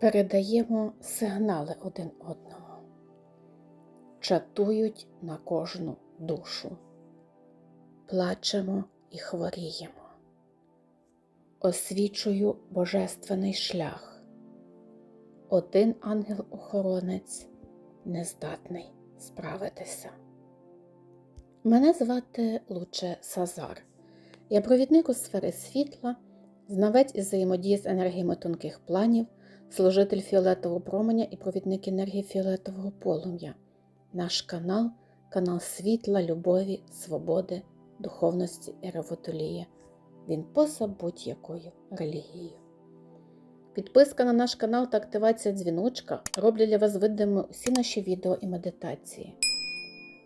Передаємо сигнали один одному, чатують на кожну душу, плачемо і хворіємо. Освічую божественний шлях. Один ангел-охоронець не здатний справитися. Мене звати Луче Сазар. Я провідник у сфери світла, знавець із взаємодії з енергіями тонких планів, служитель фіолетового променя і провідник енергії фіолетового полум'я. Наш канал канал світла, любові, свободи, духовності і ревотолії. Він поза будь-якою релігією. Підписка на наш канал та активація дзвіночка роблять для вас видимими усі наші відео і медитації.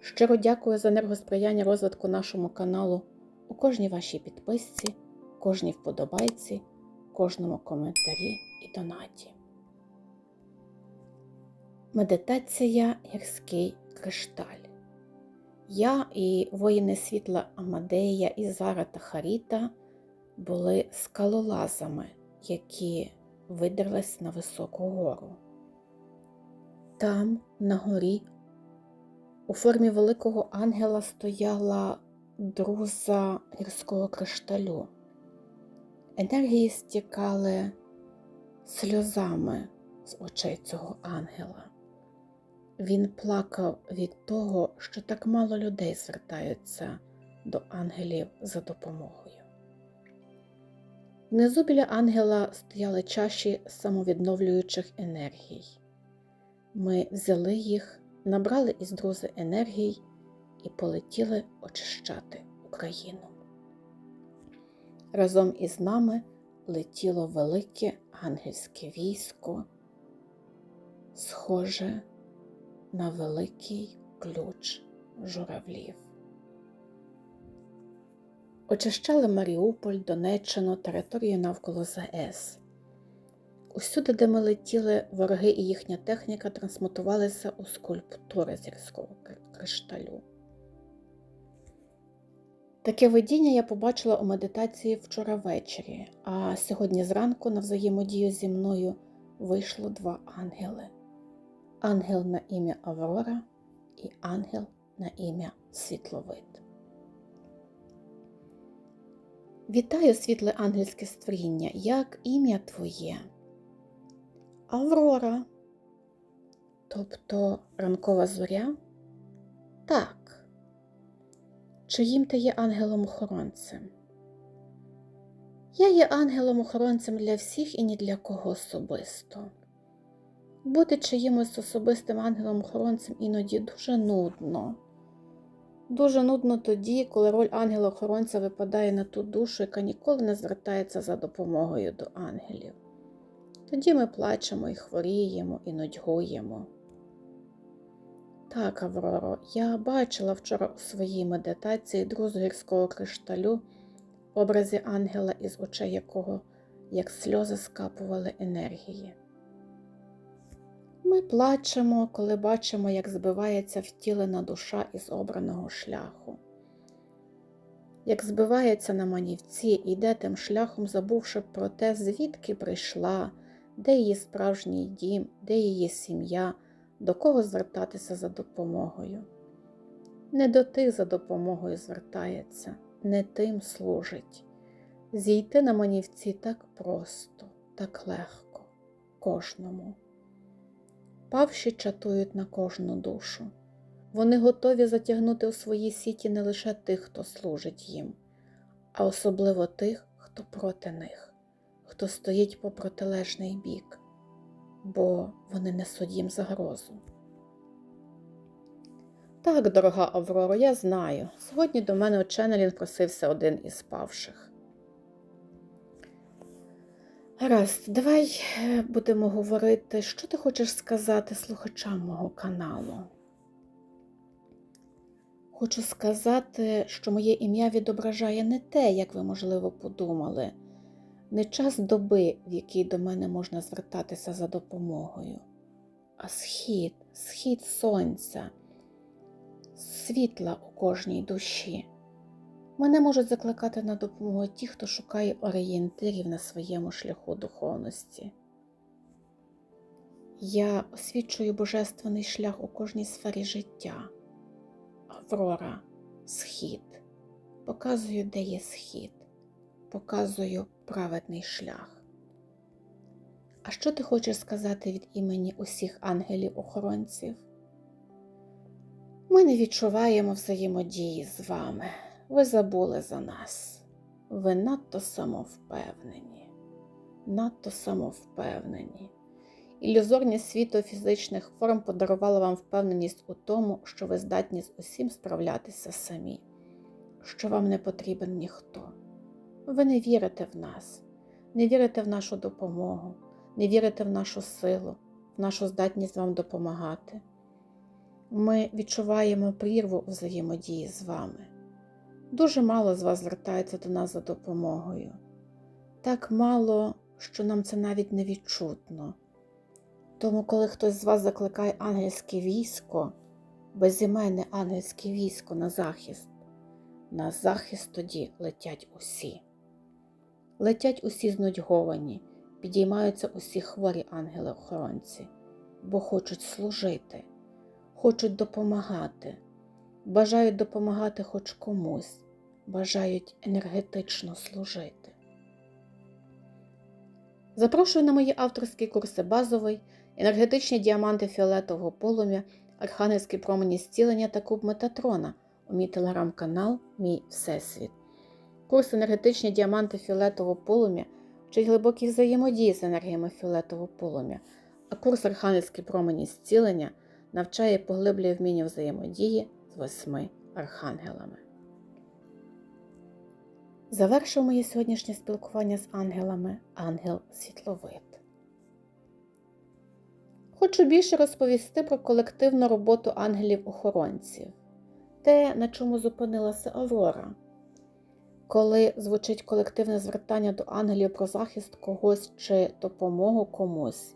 Щиро дякую за енергосприяння розвитку нашому каналу у кожній вашій підписці, кожній вподобайці, кожному коментарі і донаті. Медитація гірський кришталь. Я і воїни світла Амадея, Ізара та Харіта були скалолазами, які видерлись на високу гору. Там, на горі, у формі великого ангела стояла друза гірського кришталю. Енергії стікали сльозами з очей цього ангела. Він плакав від того, що так мало людей звертаються до ангелів за допомогою. Внизу біля ангела стояли чаші самовідновлюючих енергій. Ми взяли їх, набрали із друзи енергій і полетіли очищати Україну. Разом із нами летіло велике ангельське військо, схоже на великий ключ журавлів. Очищали Маріуполь, Донеччину, територію навколо ЗАЕС. Усюди, де ми летіли, вороги і їхня техніка трансмутувалися у скульптури з гірського кришталю. Таке видіння я побачила у медитації вчора ввечері, а сьогодні зранку на взаємодію зі мною вийшло два ангели: ангел на ім'я Аврора і ангел на ім'я Світловид. Вітаю, світле ангельське створіння, як ім'я твоє? Аврора. Тобто ранкова зоря? Чиїм ти є ангелом-охоронцем? Я є ангелом-охоронцем для всіх і ні для кого особисто. Бути чиїмось особистим ангелом-охоронцем іноді дуже нудно. Дуже нудно тоді, коли роль ангела-охоронця випадає на ту душу, яка ніколи не звертається за допомогою до ангелів. Тоді ми плачемо і хворіємо, і нудьгуємо. Так, Авроро, я бачила вчора у своїй медитації друзу гірського кришталю образі ангела, із очей якого, як сльози, скапували енергії. Ми плачемо, коли бачимо, як збивається втілена душа із обраного шляху, як збивається на манівці і йде тим шляхом, забувши про те, звідки прийшла, де її справжній дім, де її сім'я, до кого звертатися за допомогою. Не до тих за допомогою звертається, не тим служить. Зійти на манівці так просто, так легко, кожному. Павші чатують на кожну душу. Вони готові затягнути у свої сіті не лише тих, хто служить їм, а особливо тих, хто проти них, хто стоїть по протилежний бік, бо вони несуть їм загрозу. Так, дорога Аврора, я знаю. Сьогодні до мене у Ченнелін просився один із павших. Гаразд, давай е, будемо говорити, що ти хочеш сказати слухачам мого каналу. Хочу сказати, що моє ім'я відображає не те, як ви, можливо, подумали, не час доби, в який до мене можна звертатися за допомогою, а схід, схід сонця, світла у кожній душі. Мене можуть закликати на допомогу ті, хто шукає орієнтирів на своєму шляху духовності. Я освічую божественний шлях у кожній сфері життя. Аврора, схід. Показую, де є схід. Показую праведний шлях. А що ти хочеш сказати від імені усіх ангелів-охоронців? Ми не відчуваємо взаємодії з вами. Ви забули за нас. Ви надто самовпевнені, надто самовпевнені. Ілюзорність світу фізичних форм подарувала вам впевненість у тому, що ви здатні з усім справлятися самі, що вам не потрібен ніхто. Ви не вірите в нас, не вірите в нашу допомогу, не вірите в нашу силу, в нашу здатність вам допомагати. Ми відчуваємо прірву взаємодії з вами. Дуже мало з вас звертається до нас за допомогою. Так мало, що нам це навіть не відчутно. Тому, коли хтось з вас закликає ангельське військо, безіменне ангельське військо на захист, на захист тоді летять усі. Летять усі знудьговані, підіймаються усі хворі ангели-охоронці, бо хочуть служити, хочуть допомагати, бажають допомагати хоч комусь, бажають енергетично служити. Запрошую на мої авторські курси базовий, енергетичні діаманти фіолетового полум'я, архангельські промені зцілення та куб Метатрона у мій телеграм-канал Мій Всесвіт. Курс енергетичні діаманти фіолетового полум'я вчить глибокій взаємодії з енергіями фіолетового полум'я, а курс архангельські промені зцілення навчає і поглиблює вміння взаємодії з восьми архангелами. Завершив моє сьогоднішнє спілкування з ангелами ангел Світловид. Хочу більше розповісти про колективну роботу ангелів-охоронців, те, на чому зупинилася Аврора. Коли звучить колективне звертання до ангелів про захист когось чи допомогу комусь,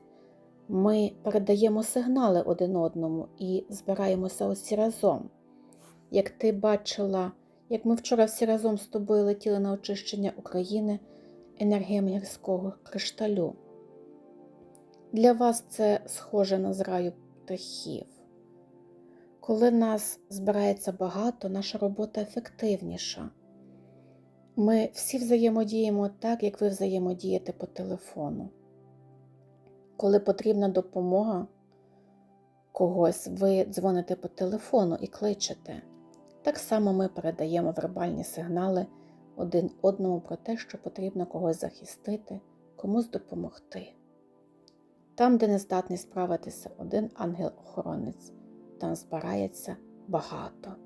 ми передаємо сигнали один одному і збираємося усі разом. Як ти бачила, як ми вчора всі разом з тобою летіли на очищення України енергіями гірського кришталю. Для вас це схоже на зраю птахів. Коли нас збирається багато, наша робота ефективніша. Ми всі взаємодіємо так, як ви взаємодієте по телефону. Коли потрібна допомога когось, ви дзвоните по телефону і кличете. Так само ми передаємо вербальні сигнали один одному про те, що потрібно когось захистити, комусь допомогти. Там, де не здатний справитися один ангел-охоронець, там збирається багато.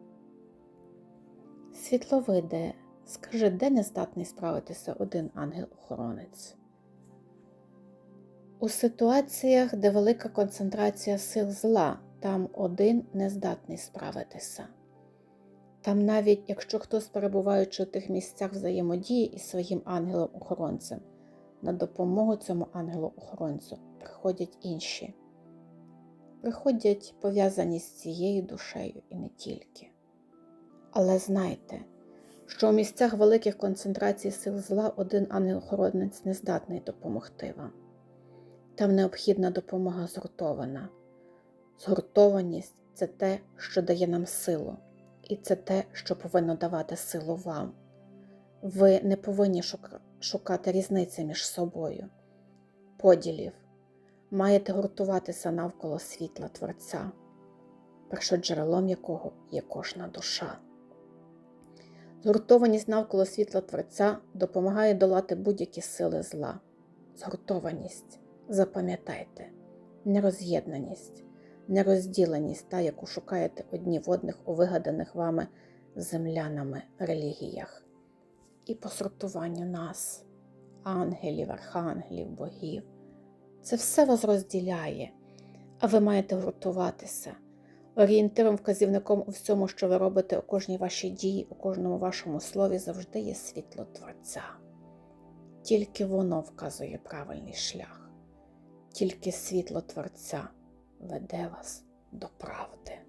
Світловиде, скажи, де не здатний справитися один ангел-охоронець? У ситуаціях, де велика концентрація сил зла, там один не здатний справитися. Там навіть якщо хтось, перебуваючи у тих місцях взаємодії із своїм ангелом-охоронцем, на допомогу цьому ангелу-охоронцю приходять інші. Приходять пов'язані з цією душею і не тільки. Але знайте, що у місцях великих концентрацій сил зла один ангел-охоронець не здатний допомогти вам. Там необхідна допомога згуртована. Згуртованість це те, що дає нам силу, і це те, що повинно давати силу вам. Ви не повинні шукати різниці між собою, поділів. Маєте гуртуватися навколо світла Творця, першоджерелом якого є кожна душа. Згуртованість навколо світла Творця допомагає долати будь-які сили зла. Згуртованість, запам'ятайте, нероз'єднаність, нерозділеність, та, яку шукаєте одні в одних у вигаданих вами землянами релігіях і по сортуванню нас, ангелів, архангелів, богів. Це все вас розділяє, а ви маєте гуртуватися. Орієнтиром, вказівником у всьому, що ви робите у кожній вашій дії, у кожному вашому слові, завжди є світло Творця. Тільки воно вказує правильний шлях, тільки світло Творця веде вас до правди.